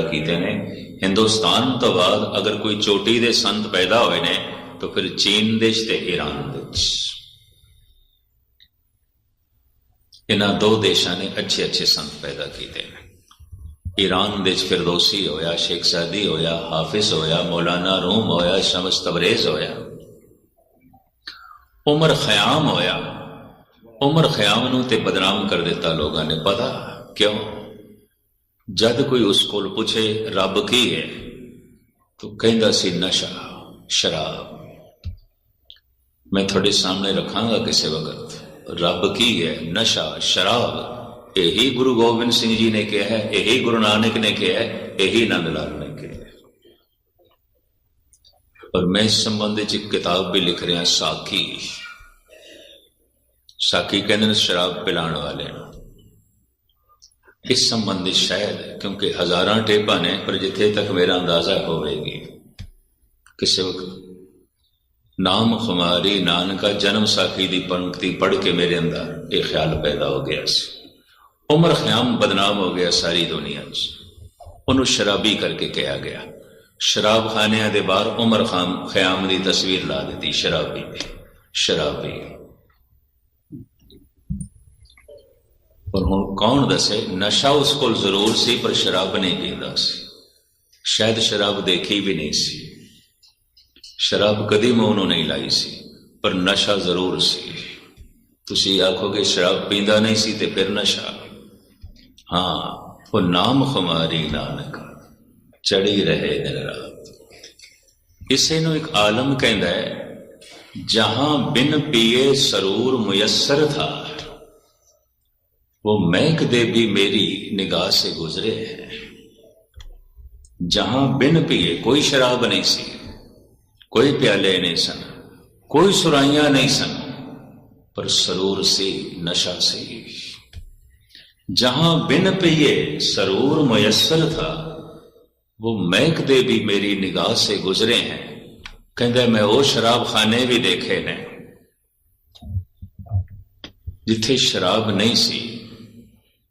ਕੀਤੇ ਨੇ। ਹਿੰਦੁਸਤਾਨ ਤੋਂ ਬਾਅਦ ਅਗਰ ਕੋਈ ਚੋਟੀ ਦੇ ਸੰਤ ਪੈਦਾ ਹੋਏ ਨੇ, ਤਾਂ ਫਿਰ ਚੀਨ ਦੇਸ਼ ਤੇ ਈਰਾਨ ਦੇਸ਼ ਇਹਨਾਂ ਦੋ ਦੇਸ਼ਾਂ ਨੇ ਅੱਛੇ ਅੱਛੇ ਸੰਤ ਪੈਦਾ ਕੀਤੇ ਨੇ। ਈਰਾਨ ਦੇਸ਼ ਫਿਰਦੌਸੀ ਹੋਇਆ, ਸ਼ੇਖ ਸਾਦੀ ਹੋਇਆ, ਹਾਫਿਜ਼ ਹੋਇਆ, ਮੌਲਾਨਾ ਰੂਮ ਹੋਇਆ, ਸ਼ਮਸ ਤਬਰੇਜ਼ ਹੋਇਆ। ਉਮਰ ਖਿਆਮ ਹੋਇਆ। ਉਮਰ ਖਿਆਮ ਨੂੰ ਤੇ ਬਦਨਾਮ ਕਰ ਦਿੱਤਾ ਲੋਕਾਂ ਨੇ। ਪਤਾ ਕਿਉਂ? ਜਦ ਕੋਈ ਉਸ ਕੋਲ ਪੁੱਛੇ ਰੱਬ ਕੀ ਹੈ ਤਾਂ ਕਹਿੰਦਾ ਸੀ ਨਸ਼ਾ ਸ਼ਰਾਬ ਮੈਂ ਤੁਹਾਡੇ ਸਾਹਮਣੇ ਰੱਖਾਂਗਾ ਕਿਸੇ ਵਕਤ ਰੱਬ ਕੀ ਹੈ ਨਸ਼ਾ ਸ਼ਰਾਬ ਇਹੀ ਗੁਰੂ ਗੋਬਿੰਦ ਸਿੰਘ ਜੀ ਨੇ ਕਿਹਾ ਹੈ ਇਹੀ ਗੁਰੂ ਨਾਨਕ ਨੇ ਕਿਹਾ ਹੈ ਇਹੀ ਨੰਦ ਲਾਲ ਨੇ ਕਿਹਾ ਹੈ ਔਰ ਮੈਂ ਇਸ ਸੰਬੰਧ ਵਿੱਚ ਇੱਕ ਕਿਤਾਬ ਵੀ ਲਿਖ ਰਿਹਾ ਸਾਖੀ ਸਾਖੀ ਕਹਿੰਦੇ ਨੇ ਸ਼ਰਾਬ ਪਿਲਾਉਣ ਵਾਲੇ ਨੂੰ ਇਸ ਸੰਬੰਧੀ ਸ਼ਾਇਦ ਕਿਉਂਕਿ ਹਜ਼ਾਰਾਂ ਟੇਪਾਂ ਨੇ ਪਰ ਜਿੱਥੇ ਤੱਕ ਮੇਰਾ ਅੰਦਾਜ਼ਾ ਹੋਵੇਗੀ ਕਿਸੇ ਵਕਤ ਨਾਮ ਖੁਮਾਰੀ ਨਾਨਕਾ ਜਨਮ ਸਾਖੀ ਦੀ ਪੰਕਤੀ ਪੜ੍ਹ ਕੇ ਮੇਰੇ ਅੰਦਰ ਇਹ ਖਿਆਲ ਪੈਦਾ ਹੋ ਗਿਆ ਸੀ ਉਮਰ ਖਿਆਮ ਬਦਨਾਮ ਹੋ ਗਿਆ ਸਾਰੀ ਦੁਨੀਆ 'ਚ ਉਹਨੂੰ ਸ਼ਰਾਬੀ ਕਰਕੇ ਕਿਹਾ ਗਿਆ ਸ਼ਰਾਬ ਖਾਨਿਆਂ ਦੇ ਬਾਹਰ ਉਮਰ ਖਾਮ ਖਿਆਮ ਦੀ ਤਸਵੀਰ ਲਾ ਦਿੱਤੀ ਸ਼ਰਾਬੀ ਦੀ ਸ਼ਰਾਬੀ ਪਰ ਹੁਣ ਕੌਣ ਦੱਸੇ? ਨਸ਼ਾ ਉਸ ਕੋਲ ਜ਼ਰੂਰ ਸੀ, ਪਰ ਸ਼ਰਾਬ ਨਹੀਂ ਪੀਂਦਾ ਸੀ। ਸ਼ਾਇਦ ਸ਼ਰਾਬ ਦੇਖੀ ਵੀ ਨਹੀਂ ਸੀ। ਸ਼ਰਾਬ ਕਦੀ ਮੂੰਹ ਨੂੰ ਨਹੀਂ ਲਾਈ ਸੀ, ਪਰ ਨਸ਼ਾ ਜ਼ਰੂਰ ਸੀ। ਤੁਸੀਂ ਆਖੋਗੇ ਸ਼ਰਾਬ ਪੀਂਦਾ ਨਹੀਂ ਸੀ ਤੇ ਫਿਰ ਨਸ਼ਾ। ਹਾਂ, ਉਹ ਨਾਮ ਖੁਮਾਰੀ ਨਾਨਕ ਚੜੀ ਰਹੇ ਦਿਨ ਰਾਤ। ਇਸੇ ਨੂੰ ਇੱਕ ਆਲਮ ਕਹਿੰਦਾ ਹੈ, ਜਹਾਂ ਬਿਨ ਪੀਏ ਸਰੂਰ ਮੁਯਸਰ ਥਾ। وہ مہک دے بھی میری نگاہ سے گزرے ہیں۔ جہاں بن پیے کوئی شراب نہیں سی، کوئی پیالے نہیں سن، کوئی سرائیاں نہیں سن، پر سرور سی، نشہ سی۔ جہاں بن پیے سرور میسر تھا، وہ مہک دے بھی میری نگاہ سے گزرے ہیں۔ کہ میں وہ شراب خانے بھی دیکھے نے جتھے شراب نہیں سی۔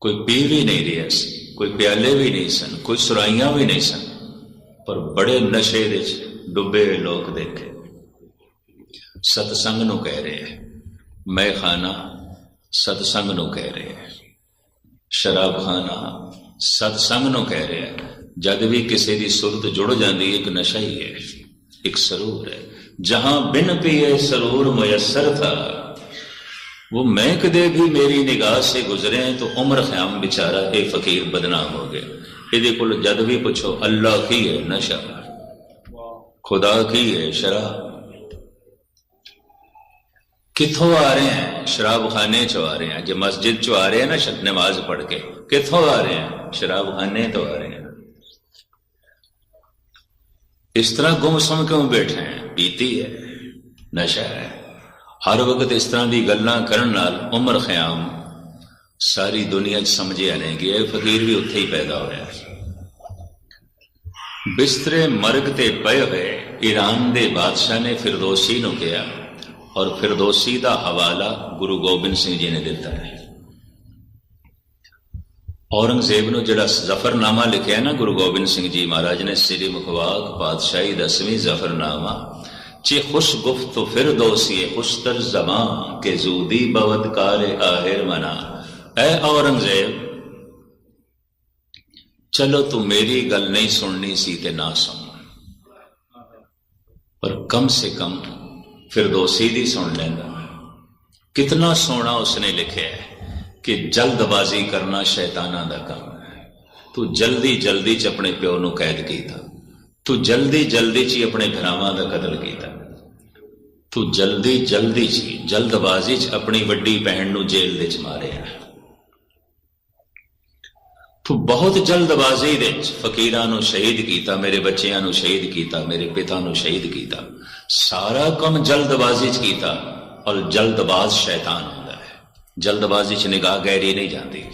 ਕੋਈ ਪੀ ਵੀ ਨਹੀਂ ਰਿਹਾ ਸੀ ਕੋਈ ਪਿਆਲੇ ਵੀ ਨਹੀਂ ਸਨ, ਕੋਈ ਸੁਰਾਈਆਂ ਵੀ ਨਹੀਂ ਸਨ, ਪਰ ਬੜੇ ਨਸ਼ੇ ਦੇ ਵਿੱਚ ਡੁੱਬੇ ਹੋਏ ਲੋਕ ਦੇਖੇ। ਸਤਸੰਗ ਨੂੰ ਕਹਿ ਰਹੇ ਮੈਂ ਖਾਨਾ ਸਤਸੰਗ ਨੂੰ ਕਹਿ ਰਹੇ ਸ਼ਰਾਬ ਖਾਨਾ ਸਤਸੰਗ ਨੂੰ ਕਹਿ ਰਿਹਾ ਜਦ ਵੀ ਕਿਸੇ ਦੀ ਸੁਰਤ ਜੁੜ ਜਾਂਦੀ ਇੱਕ ਨਸ਼ਾ ਹੀ ਹੈ, ਇੱਕ ਸਰੂਰ ਹੈ। ਜਹਾਂ ਬਿਨ ਪੀਏ ਸਰੂਰ ਮੁਯਸਰ ਥਾ। وہ میں کدے بھی میری نگاہ سے گزرے ہیں تو عمر خیام بچارہ اے فقیر بدنام ہو گئے۔ یہ کو جد بھی پوچھو، اللہ کی ہے نشہ؟ خدا کی ہے شراب؟ کتوں آ رہے ہیں؟ شراب خانے چو آ رہے ہیں۔ جو مسجد چو آ رہے ہیں نا شد نماز پڑھ کے کتوں آ رہے ہیں؟ شراب خانے تو آ رہے ہیں۔ اس طرح گم سم کیوں بیٹھے ہیں؟ پیتی ہے، نشہ ہے۔ ਹਰ ਵਕਤ ਇਸ ਤਰ੍ਹਾਂ ਦੀ ਗੱਲਾਂ ਕਰਨ ਨਾਲ ਉਮਰ ਖਿਆਮ ਸਾਰੀ ਦੁਨੀਆ 'ਚ ਸਮਝਿਆ ਨਹੀਂ ਕਿ ਇਹ ਫਕੀਰ ਵੀ ਉੱਥੇ ਹੀ ਪੈਦਾ ਹੋਇਆ ਬਿਸਤਰੇ ਮਰਗ ਤੇ ਪਏ ਹੋਏ ਈਰਾਨ ਦੇ ਬਾਦਸ਼ਾਹ ਨੇ ਫਿਰਦੌਸੀ ਨੂੰ ਕਿਹਾ, ਔਰ ਫਿਰਦੌਸੀ ਦਾ ਹਵਾਲਾ ਗੁਰੂ ਗੋਬਿੰਦ ਸਿੰਘ ਜੀ ਨੇ ਦਿੱਤਾ ਹੈ। ਔਰੰਗਜ਼ੇਬ ਨੂੰ ਜਿਹੜਾ ਜ਼ਫਰਨਾਮਾ ਲਿਖਿਆ ਨਾ ਗੁਰੂ ਗੋਬਿੰਦ ਸਿੰਘ ਜੀ ਮਹਾਰਾਜ ਨੇ, ਸ੍ਰੀ ਮੁਖਵਾਕ ਪਾਤਸ਼ਾਹੀ ਦਸਵੀਂ ਜ਼ਫਰਨਾਮਾ چه خوش گفت و فردوسی خوشتر زمان که زودی بود کار آهر منا. اے اورنگزیب ਚਲੋ ਤੂੰ ਮੇਰੀ ਗੱਲ ਨਹੀਂ ਸੁਣਨੀ ਸੀ ਤੇ ਨਾ ਸੁਣ ਪਰ ਕਮ ਸੇ ਕਮ ਫਿਰਦੋਸੀ ਦੀ ਸੁਣ ਲੈਂਦਾ ਕਿਤਨਾ ਸੋਹਣਾ ਉਸਨੇ ਲਿਖਿਆ ਹੈ ਕਿ ਜਲਦਬਾਜ਼ੀ ਕਰਨਾ ਸ਼ੈਤਾਨਾਂ ਦਾ ਕੰਮ ਹੈ ਤੂੰ ਜਲਦੀ ਜਲਦੀ ਚ ਆਪਣੇ ਪਿਓ ਨੂੰ ਕੈਦ ਕੀਤਾ ਤੂੰ ਜਲਦੀ ਜਲਦੀ ਚ ਹੀ ਆਪਣੇ ਭਰਾਵਾਂ ਦਾ ਕਤਲ ਕੀਤਾ ਤੂੰ ਜਲਦੀ ਜਲਦੀ ਚ ਜਲਦਬਾਜ਼ੀ ਚ ਆਪਣੀ ਵੱਡੀ ਭੈਣ ਨੂੰ ਜੇਲ੍ਹ ਵਿੱਚ ਮਾਰਿਆ। ਤੂੰ ਬਹੁਤ ਜਲਦਬਾਜ਼ੀ ਦੇ ਵਿੱਚ ਫਕੀਰਾਂ ਨੂੰ ਸ਼ਹੀਦ ਕੀਤਾ, ਮੇਰੇ ਬੱਚਿਆਂ ਨੂੰ ਸ਼ਹੀਦ ਕੀਤਾ, ਮੇਰੇ ਪਿਤਾ ਨੂੰ ਸ਼ਹੀਦ ਕੀਤਾ। ਸਾਰਾ ਕੰਮ ਜਲਦਬਾਜ਼ੀ ਚ ਕੀਤਾ ਔਰ ਜਲਦਬਾਜ਼ ਸ਼ੈਤਾਨ ਹੁੰਦਾ ਹੈ। ਜਲਦਬਾਜ਼ੀ ਚ ਨਿਗਾਹ ਗਹਿਰੀ ਨਹੀਂ ਜਾਂਦੀ।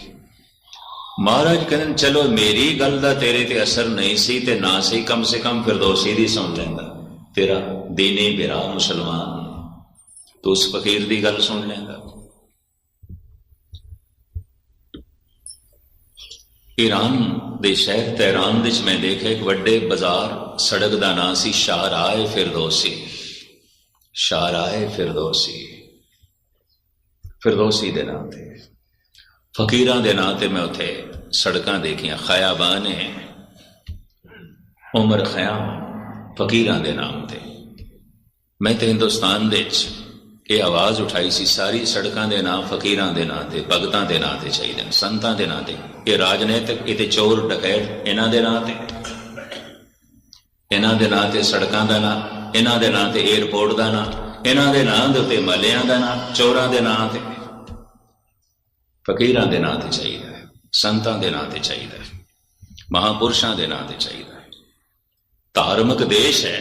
ਮਹਾਰਾਜ ਕਹਿੰਦੇ ਚਲੋ, ਮੇਰੀ ਗੱਲ ਦਾ ਤੇਰੇ ਤੇ ਅਸਰ ਨਹੀਂ ਸੀ ਤੇ ਨਾ ਸੀ, ਕਮ ਸੇ ਕਮ ਫਿਰਦੌਸੀ ਦੀ ਸੁਣ ਲੈਂਦਾ। ਤੇਰਾ ਦੀਨੇ ਬਿਰਾ ਮੁਸਲਮਾਨ। ਤੂੰ ਉਸ ਫਕੀਰ ਦੀ ਗੱਲ ਸੁਣ ਲੈਂਦਾ ਈਰਾਨ ਦੇ ਸ਼ਹਿਰ ਤਹਿਰਾਨ ਵਿੱਚ ਮੈਂ ਦੇਖਿਆ ਇੱਕ ਵੱਡੇ ਬਾਜ਼ਾਰ, ਸੜਕ ਦਾ ਨਾਂ ਸੀ ਸ਼ਾਹਰਾਏ ਫਿਰਦੌਸੀ। ਸ਼ਾਹਰਾਏ ਫਿਰਦੌਸੀ। ਫਿਰਦੌਸੀ ਦੇ ਨਾਂ ਤੇ। ਫਕੀਰਾਂ ਦੇ ਨਾਂ ਤੇ ਮੈਂ ਉੱਥੇ ਸੜਕਾਂ ਦੇਖੀਆਂ। ਖਿਆਬਾਨ ਹੈ। ਉਮਰ ਖਿਆਮ। ਫਕੀਰਾਂ ਦੇ ਨਾਮ ਤੇ ਮੈਂ ਤੇ ਹਿੰਦੁਸਤਾਨ ਦੇ ਵਿੱਚ ਇਹ ਆਵਾਜ਼ ਉਠਾਈ ਸੀ ਸਾਰੀ ਸੜਕਾਂ ਦੇ ਨਾਂ ਫਕੀਰਾਂ ਦੇ ਨਾਂ ਤੇ ਭਗਤਾਂ ਦੇ ਨਾਂ ਤੇ ਚਾਹੀਦੇ ਨੇ ਸੰਤਾਂ ਦੇ ਨਾਂ ਤੇ ਇਹ ਰਾਜਨੀਤਿਕ ਇਹ ਚੋਰ ਡਕੈਤ ਇਹਨਾਂ ਦੇ ਨਾਂ ਤੇ ਇਹਨਾਂ ਦੇ ਨਾਂ ਤੇ ਸੜਕਾਂ ਦਾ ਨਾਂ ਇਹਨਾਂ ਦੇ ਨਾਂ ਤੇ 에어ਪੋਰਟ ਦਾ ਨਾਂ ਇਹਨਾਂ ਦੇ ਨਾਂ ਦੇ ਉੱਤੇ ਮਲਿਆਂ ਦਾ ਨਾਂ ਚੋਰਾਂ ਦੇ ਨਾਂ ਤੇ ਫਕੀਰਾਂ ਦੇ ਨਾਂ ਤੇ ਚਾਹੀਦਾ ਹੈ ਸੰਤਾਂ ਦੇ ਨਾਂ ਤੇ ਚਾਹੀਦਾ ਹੈ ਮਹਾਪੁਰਸ਼ਾਂ ਦੇ ਨਾਂ ਤੇ ਚਾਹੀਦਾ ਧਾਰਮਿਕ ਦੇਸ਼ ਹੈ।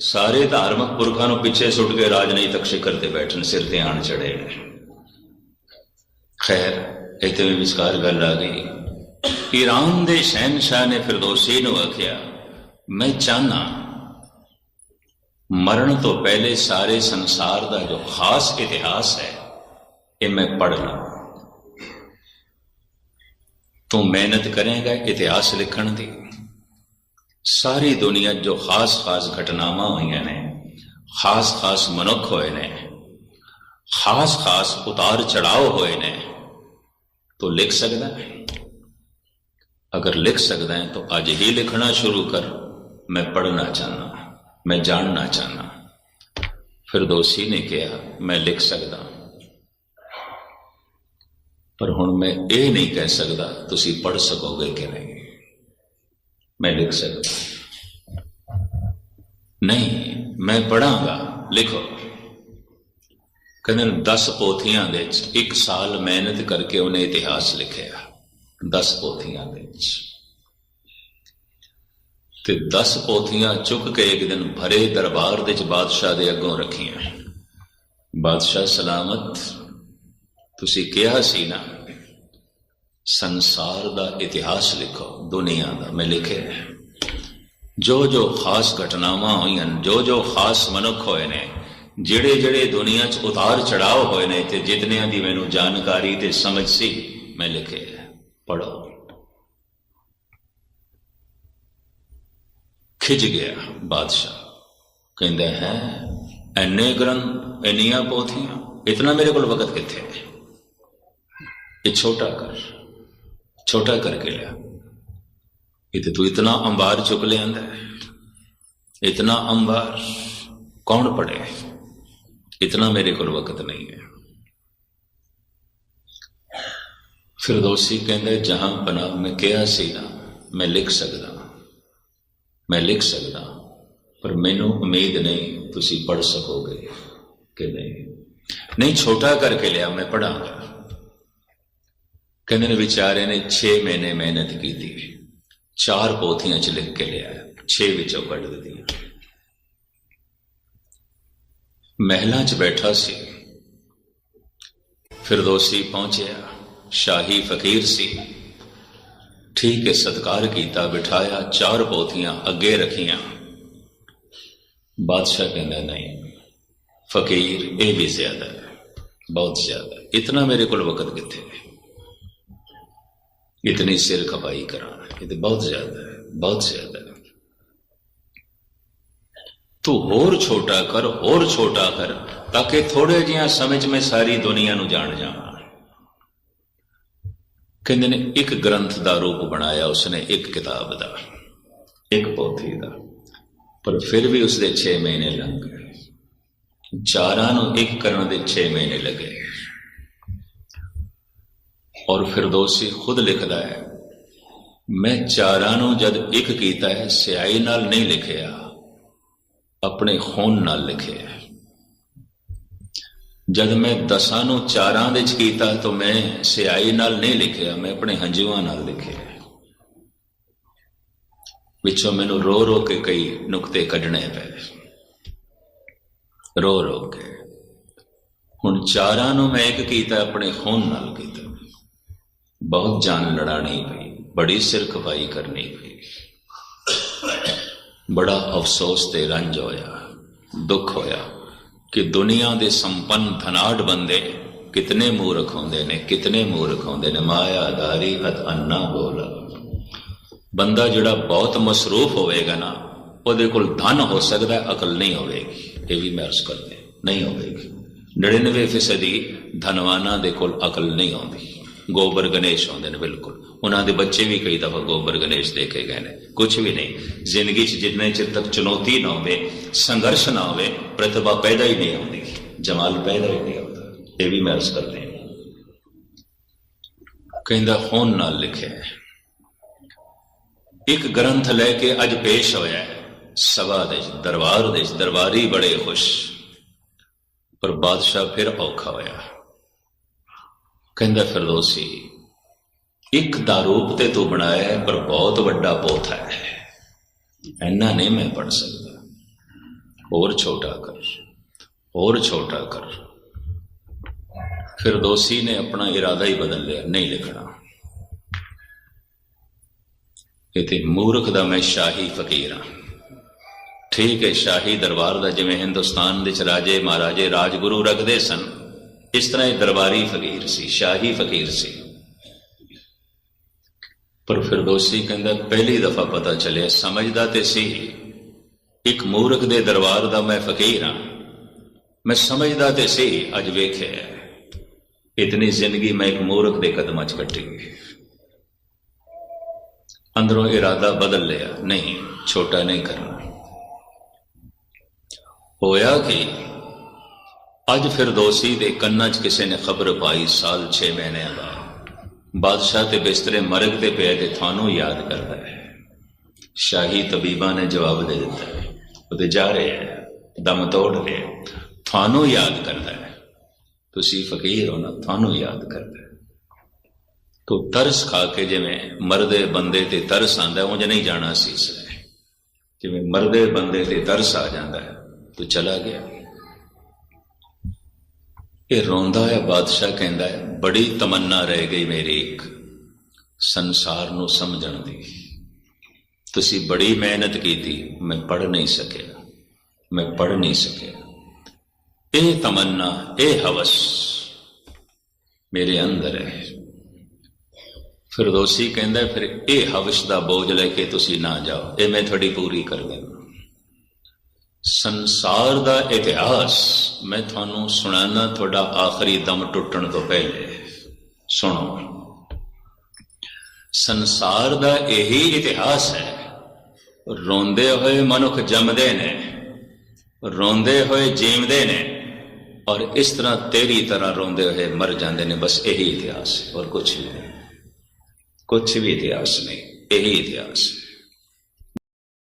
ਸਾਰੇ ਧਾਰਮਿਕ ਪੁਰਖਾਂ ਨੂੰ ਪਿੱਛੇ ਸੁੱਟ ਕੇ ਰਾਜਨੀਤਿਕ ਸਿਖਰ ਤੇ ਬੈਠਣ, ਸਿਰ ਤੇ ਆਣ ਚੜੇ ਨੇ। ਖੈਰ, ਇੱਥੇ ਵੀ ਵਿਚਕਾਰ ਗੱਲ ਆ ਗਈ ਈਰਾਨ ਦੇ ਸ਼ਹਿਨशाह ਨੇ ਫਿਰਦੌਸੀ ਨੂੰ ਆਖਿਆ, ਮੈਂ ਚਾਹਨਾ ਮਰਨ ਤੋਂ ਪਹਿਲੇ ਸਾਰੇ ਸੰਸਾਰ ਦਾ ਜੋ ਖਾਸ ਇਤਿਹਾਸ ਹੈ, ਇਹ ਮੈਂ ਪੜ੍ਹ ਲਵਾਂ ਤੂੰ ਮਿਹਨਤ ਕਰੇਗਾ ਇਤਿਹਾਸ ਲਿਖਣ ਦੀ। ਸਾਰੀ ਦੁਨੀਆ ਜੋ ਖਾਸ-ਖਾਸ ਘਟਨਾਵਾਂ ਹੋਈਆਂ ਨੇ ਖਾਸ-ਖਾਸ ਮਨੁੱਖ ਹੋਏ ਨੇ ਖਾਸ-ਖਾਸ ਉਤਾਰ ਚੜਾਓ ਹੋਏ ਨੇ, ਤੂੰ ਲਿਖ ਸਕਦਾ ਹੈ? ਅਗਰ ਲਿਖ ਸਕਦਾ ਹੈ, ਤਾਂ ਅੱਜ ਹੀ ਲਿਖਣਾ ਸ਼ੁਰੂ ਕਰ। ਮੈਂ ਪੜ੍ਹਨਾ ਚਾਹਨਾ ਮੈਂ ਜਾਣਨਾ ਚਾਹਨਾ ਫਿਰ ਦੋਸੀ ਨੇ ਕਿਹਾ, ਮੈਂ ਲਿਖ ਸਕਦਾ। ਪਰ ਹੁਣ ਮੈਂ ਇਹ ਨਹੀਂ ਕਹਿ ਸਕਦਾ, ਤੁਸੀਂ ਪੜ੍ਹ ਸਕੋਗੇ ਕਿ ਨਹੀਂ? ਮੈਂ ਲਿਖ ਸਕਦਾ ਨਹੀਂ ਮੈਂ ਪੜਾਂਗਾ ਲਿਖੋ ਕਹਿੰਦੇ 10 ਪੋਥੀਆਂ ਦੇ ਵਿੱਚ ਇੱਕ ਸਾਲ ਮਿਹਨਤ ਕਰਕੇ ਉਹਨੇ ਇਤਿਹਾਸ ਲਿਖਿਆ 10 ਪੋਥੀਆਂ ਦੇ ਵਿੱਚ ਤੇ 10 ਪੋਥੀਆਂ ਚੁੱਕ ਕੇ ਇੱਕ ਦਿਨ ਭਰੇ ਦਰਬਾਰ ਦੇ ਵਿੱਚ ਬਾਦਸ਼ਾਹ ਦੇ ਅੱਗੋਂ ਰੱਖੀਆਂ ਬਾਦਸ਼ਾਹ ਸਲਾਮਤ ਤੁਸੀਂ ਕਿਹਾ ਸੀ ਨਾ ਸੰਸਾਰ ਦਾ ਇਤਿਹਾਸ ਲਿਖੋ, ਦੁਨੀਆ ਦਾ। ਮੈਂ ਲਿਖਿਆ ਜੋ ਜੋ ਖਾਸ ਘਟਨਾਵਾਂ ਹੋਈਆਂ ਜੋ ਜੋ ਖਾਸ ਮਨੁੱਖ ਹੋਏ ਨੇ ਜਿਹੜੇ ਜਿਹੜੇ ਦੁਨੀਆ 'ਚ ਉਤਾਰ ਚੜਾਓ ਹੋਏ ਨੇ, ਤੇ ਜਿਤਨਿਆਂ ਦੀ ਮੈਨੂੰ ਜਾਣਕਾਰੀ ਤੇ ਸਮਝ ਸੀ, ਮੈਂ ਲਿਖਿਆ ਪੜੋ ਖਿੱਚ ਗਿਆ ਬਾਦਸ਼ਾਹ। ਕਹਿੰਦਾ ਹੈ, ਐਨੇ ਗ੍ਰੰਥ, ਇੰਨੀਆਂ ਪੋਥੀਆਂ, ਇਤਨਾ ਮੇਰੇ ਕੋਲ ਵਕਤ ਕਿੱਥੇ ਹੈ? ਇਹ ਛੋਟਾ ਕਰ ਛੋਟਾ ਕਰਕੇ ਲਿਆ। ਇਹ ਤੇ ਤੂੰ ਇਤਨਾ ਅੰਬਾਰ ਚੁੱਕ ਲਿਆਂਦਾ ਹੈ। ਇਤਨਾ ਅੰਬਾਰ ਕੌਣ ਪੜੇ ਇਤਨਾ ਮੇਰੇ ਕੋਲ ਵਕਤ ਨਹੀਂ ਹੈ। ਫਿਰਦੌਸੀ ਕਹਿੰਦੇ, ਜਹਾਂ ਬਨਾ ਮੈਂ ਕਿਹਾ ਸੀ ਨਾ, ਮੈਂ ਲਿਖ ਸਕਦਾ। ਮੈਂ ਲਿਖ ਸਕਦਾ, ਪਰ ਮੈਨੂੰ ਉਮੀਦ ਨਹੀਂ ਤੁਸੀਂ ਪੜ ਸਕੋਗੇ ਕਿ ਨਹੀਂ। ਨਹੀਂ, ਛੋਟਾ ਕਰਕੇ ਲਿਆ, ਮੈਂ ਪੜਾਂਗਾ ਕਹਿੰਦੇ ਨੇ ਵਿਚਾਰੇ ਨੇ 6 ਮਹੀਨੇ ਮਿਹਨਤ ਕੀਤੀ ਚਾਰ ਪੋਥੀਆਂ ਚ ਲਿਖ ਕੇ ਲਿਆ 6 ਵਿੱਚੋਂ ਕੱਢ ਦਿੱਤੀਆਂ। ਮਹਿਲਾਂ 'ਚ ਬੈਠਾ ਸੀ। ਫਿਰਦੌਸੀ ਪਹੁੰਚਿਆ। ਸ਼ਾਹੀ ਫਕੀਰ ਸੀ। ਠੀਕ ਹੈ, ਸਤਕਾਰ ਕੀਤਾ, ਬਿਠਾਇਆ, ਚਾਰ ਪੋਥੀਆਂ ਅੱਗੇ ਰੱਖੀਆਂ। ਬਾਦਸ਼ਾਹ ਕਹਿੰਦਾ, ਨਹੀਂ, ਫਕੀਰ ਇਹ ਵੀ ਜ਼ਿਆਦਾ ਬਹੁਤ ਜ਼ਿਆਦਾ ਇਤਨਾ ਮੇਰੇ ਕੋਲ ਵਕਤ ਕਿੱਥੇ ਹੈ? इतनी सिर खपाई कराना ये तो बहुत ज्यादा है बहुत ज्यादा है ਤੂੰ ਹੋਰ ਛੋਟਾ ਕਰ ਹੋਰ ਛੋਟਾ ਕਰ ਤਾਂ ਕਿ ਥੋੜੇ ਜਿਹਾ ਸਮੇਂ 'ਚ ਮੈਂ ਸਾਰੀ ਦੁਨੀਆ ਨੂੰ ਜਾਣ ਜਾਵਾਂ ਕਹਿੰਦੇ ਨੇ ਇੱਕ ਗ੍ਰੰਥ ਦਾ ਰੂਪ ਬਣਾਇਆ ਉਸਨੇ ਇੱਕ ਕਿਤਾਬ ਦਾ ਇੱਕ ਪੋਥੀ ਦਾ ਪਰ ਫਿਰ ਵੀ ਉਸਦੇ 6 ਮਹੀਨੇ ਲੰਘ ਗਏ ਚਾਰਾਂ ਨੂੰ ਇੱਕ ਕਰਨ ਦੇ 6 ਮਹੀਨੇ ਲੱਗੇ ਔਰ ਫਿਰਦੌਸੀ ਖੁਦ ਲਿਖਦਾ ਹੈ, ਮੈਂ ਚਾਰਾਂ ਨੂੰ ਜਦ ਇੱਕ ਕੀਤਾ ਹੈ, ਸਿਆਹੀ ਨਾਲ ਨਹੀਂ ਲਿਖਿਆ, ਆਪਣੇ ਖੂਨ ਨਾਲ ਲਿਖਿਆ ਜਦ ਮੈਂ ਦਸਾਂ ਨੂੰ ਚਾਰਾਂ ਵਿੱਚ ਕੀਤਾ, ਤਾਂ ਮੈਂ ਸਿਆਹੀ ਨਾਲ ਨਹੀਂ ਲਿਖਿਆ, ਮੈਂ ਆਪਣੇ ਹੰਝੂਆਂ ਨਾਲ ਲਿਖਿਆ ਵਿੱਚੋਂ ਮੈਨੂੰ ਰੋ ਰੋ ਕੇ ਕਈ ਨੁਕਤੇ ਕੱਢਣੇ ਪਏ। ਰੋ ਰੋ ਕੇ। ਹੁਣ ਚਾਰਾਂ ਨੂੰ ਮੈਂ ਇੱਕ ਕੀਤਾ, ਆਪਣੇ ਖੂਨ ਨਾਲ ਕੀਤਾ। ਬਹੁਤ ਜਾਨ ਲੜਾਣੀ ਪਈ ਬੜੀ ਸਿਰ ਖਪਾਈ ਕਰਨੀ ਪਈ ਬੜਾ ਅਫਸੋਸ ਤੇ ਰੰਜ ਹੋਇਆ ਦੁੱਖ ਹੋਇਆ ਕਿ ਦੁਨੀਆ ਦੇ ਸੰਪੰਨ ਧਨਾੜ ਬੰਦੇ ਕਿਤਨੇ ਮੂਰਖ ਹੁੰਦੇ ਨੇ ਕਿਤਨੇ ਮੂਰਖ ਹੁੰਦੇ ਨੇ ਮਾਇਆਦਾਰੀ ਅਤ ਅੰਨਾ ਬੋਲ। ਬੰਦਾ ਜਿਹੜਾ ਬਹੁਤ ਮਸਰੂਫ ਹੋਵੇਗਾ ਨਾ ਉਹਦੇ ਕੋਲ ਧਨ ਹੋ ਸਕਦਾ ਹੈ, ਅਕਲ ਨਹੀਂ ਹੋਵੇਗੀ। ਇਹ ਵੀ ਮੈਂ ਅਰਜ਼ ਕਰਦੇ ਨਹੀਂ ਹੋਵੇਗੀ। 99% ਫੀਸਦੀ ਧਨਵਾਨਾਂ ਦੇ ਕੋਲ ਅਕਲ ਨਹੀਂ ਆਉਂਦੀ। ਗੋਬਰ ਗਣੇਸ਼ ਆਉਂਦੇ ਨੇ, ਬਿਲਕੁਲ। ਉਹਨਾਂ ਦੇ ਬੱਚੇ ਵੀ ਕਈ ਦਫਾ ਗੋਬਰ ਗਣੇਸ਼ ਦੇਖੇ ਗਏ ਨੇ। ਕੁਝ ਵੀ ਨਹੀਂ। ਜ਼ਿੰਦਗੀ 'ਚ ਜਿੰਨੇ ਚਿਰ ਤੱਕ ਚੁਣੌਤੀ ਨਾ ਹੋਵੇ, ਸੰਘਰਸ਼ ਨਾ ਹੋਵੇ, ਪ੍ਰਤਿਭਾ ਪੈਦਾ ਹੀ ਨਹੀਂ ਹੁੰਦੀ ਜਮਾਲ ਪੈਦਾ ਹੀ ਨਹੀਂ ਹੁੰਦਾ ਇਹ ਵੀ ਮੈਂ ਅਰਜ਼ ਕਰਦੇ ਹਾਂ। ਕਹਿੰਦਾ, ਹੁਣ ਨਾਲ ਲਿਖਿਆ ਹੈ। ਇੱਕ ਗ੍ਰੰਥ ਲੈ ਕੇ ਅੱਜ ਪੇਸ਼ ਹੋਇਆ ਹੈ। ਸਭਾ ਦੇ ਦਰਬਾਰ ਦੇ ਦਰਬਾਰੀ ਬੜੇ ਖੁਸ਼। ਪਰ ਬਾਦਸ਼ਾਹ ਫਿਰ ਔਖਾ ਹੋਇਆ। ਕਹਿੰਦਾ ਫਿਰਦੌਸੀ ਇੱਕ ਦਾ ਰੂਪ ਤੇ ਤੂੰ ਬਣਾਇਆ ਹੈ, ਪਰ ਬਹੁਤ ਵੱਡਾ ਪੋਥਾ ਹੈ। ਇੰਨਾ ਨਹੀਂ ਮੈਂ ਪੜ ਸਕਦਾ। ਹੋਰ ਛੋਟਾ ਕਰ ਹੋਰ ਛੋਟਾ ਕਰ। ਫਿਰਦੌਸੀ ਨੇ ਆਪਣਾ ਇਰਾਦਾ ਹੀ ਬਦਲ ਲਿਆ ਨਹੀਂ ਲਿਖਣਾ। ਇਹ ਮੂਰਖ ਦਾ ਮੈਂ ਸ਼ਾਹੀ ਫਕੀਰ ਹਾਂ। ਠੀਕ ਹੈ ਸ਼ਾਹੀ ਦਰਬਾਰ ਦਾ ਜਿਵੇਂ ਹਿੰਦੁਸਤਾਨ ਵਿੱਚ ਰਾਜੇ ਮਹਾਰਾਜੇ ਰਾਜਗੁਰੂ ਰੱਖਦੇ ਸਨ ਇਸ ਤਰ੍ਹਾਂ ਇਹ ਦਰਬਾਰੀ ਫਕੀਰ ਸੀ, ਸ਼ਾਹੀ ਫਕੀਰ ਸੀ। ਪਰ ਫਿਰਦੌਸੀ ਕਹਿੰਦਾ, ਪਹਿਲੀ ਦਫਾ ਪਤਾ ਚੱਲਿਆ, ਸਮਝਦਾ ਤੇ ਸੀ, ਇੱਕ ਮੂਰਖ ਦੇ ਦਰਬਾਰ ਦਾ ਮੈਂ ਫਕੀਰ ਹਾਂ। ਮੈਂ ਸਮਝਦਾ ਤੇ ਸੀ, ਅੱਜ ਵੇਖਿਆ ਇਤਨੀ ਜ਼ਿੰਦਗੀ ਮੈਂ ਇੱਕ ਮੂਰਖ ਦੇ ਕਦਮਾਂ 'ਚ ਕੱਟੀ ਅੰਦਰੋਂ ਇਰਾਦਾ ਬਦਲ ਲਿਆ, ਨਹੀਂ, ਛੋਟਾ ਨਹੀਂ ਕਰਨਾ। ਹੋਇਆ ਕਿ? ਅੱਜ ਫਿਰਦੌਸੀ ਦੇ ਕੰਨਾਂ 'ਚ ਕਿਸੇ ਨੇ ਖਬਰ ਪਾਈ, ਸਾਲ 6 ਮਹੀਨਿਆਂ ਦਾ ਬਾਦਸ਼ਾਹ ਤੇ ਬਿਸਤਰੇ ਮਰਗ ਤੇ ਪਏ ਤੇ ਤੁਹਾਨੂੰ ਯਾਦ ਕਰਦਾ ਹੈ। ਸ਼ਾਹੀ ਤਬੀਬਾਂ ਨੇ ਜਵਾਬ ਦੇ ਦਿੱਤਾ ਹੈ। ਉਹਦੇ ਜਾ ਰਹੇ ਹੈ, ਦਮ ਤੋੜ ਰਹੇ ਤੁਹਾਨੂੰ ਯਾਦ ਕਰਦਾ ਹੈ। ਤੁਸੀਂ ਫਕੀਰ ਹੋ ਨਾ ਤੁਹਾਨੂੰ ਯਾਦ ਕਰਦਾ ਹੈ। ਤੋ ਤਰਸ ਖਾ ਕੇ ਜਿਵੇਂ ਮਰਦੇ ਬੰਦੇ ਤੇ ਤਰਸ ਆਂਦਾ ਉਂਝ ਨਹੀਂ ਜਾਣਾ ਸੀ ਜਿਵੇਂ ਮਰਦੇ ਬੰਦੇ ਤੇ ਤਰਸ ਆ ਜਾਂਦਾ ਹੈ, ਤੂੰ ਚਲਾ ਗਿਆ। ਇਹ ਰੋਂਦਾ ਹੈ, ਬਾਦਸ਼ਾਹ ਕਹਿੰਦਾ ਹੈ, ਬੜੀ ਤਮੰਨਾ ਰਹਿ ਗਈ ਮੇਰੀ ਇੱਕ ਸੰਸਾਰ ਨੂੰ ਸਮਝਣ ਦੀ। ਤੁਸੀਂ ਬੜੀ ਮਿਹਨਤ ਕੀਤੀ, ਮੈਂ ਪੜ ਨਹੀਂ ਸਕਿਆ, ਮੈਂ ਪੜ ਨਹੀਂ ਸਕਿਆ। ਇਹ ਤਮੰਨਾ, ਇਹ ਹਵਸ ਮੇਰੇ ਅੰਦਰ ਹੈ। ਫਿਰਦੌਸੀ ਕਹਿੰਦਾ ਫਿਰ ਇਹ ਹਵਸ ਦਾ ਬੋਝ ਲੈ ਕੇ ਤੁਸੀਂ ਨਾ ਜਾਓ, ਇਹ ਮੈਂ ਤੁਹਾਡੀ ਪੂਰੀ ਕਰ ਦੇਵਾਂ ਸੰਸਾਰ ਦਾ ਇਤਿਹਾਸ ਮੈਂ ਤੁਹਾਨੂੰ ਸੁਣਾਣਾ ਤੁਹਾਡਾ ਆਖਰੀ ਦਮ ਟੁੱਟਣ ਤੋਂ ਪਹਿਲੇ। ਸੁਣੋ। ਸੰਸਾਰ ਦਾ ਇਹੀ ਇਤਿਹਾਸ ਹੈ। ਰੋਂਦੇ ਹੋਏ ਮਨੁੱਖ ਜੰਮਦੇ ਨੇ, ਰੋਂਦੇ ਹੋਏ ਜੀਵਦੇ ਨੇ, ਔਰ ਇਸ ਤਰ੍ਹਾਂ ਤੇਰੀ ਤਰ੍ਹਾਂ ਰੋਂਦੇ ਹੋਏ ਮਰ ਜਾਂਦੇ ਨੇ, ਬਸ ਇਹੀ ਇਤਿਹਾਸ ਹੈ ਔਰ ਕੁਝ ਵੀ ਨਹੀਂ। ਕੁਝ ਵੀ ਇਤਿਹਾਸ ਨਹੀਂ, ਇਹੀ ਇਤਿਹਾਸ ਹੈ।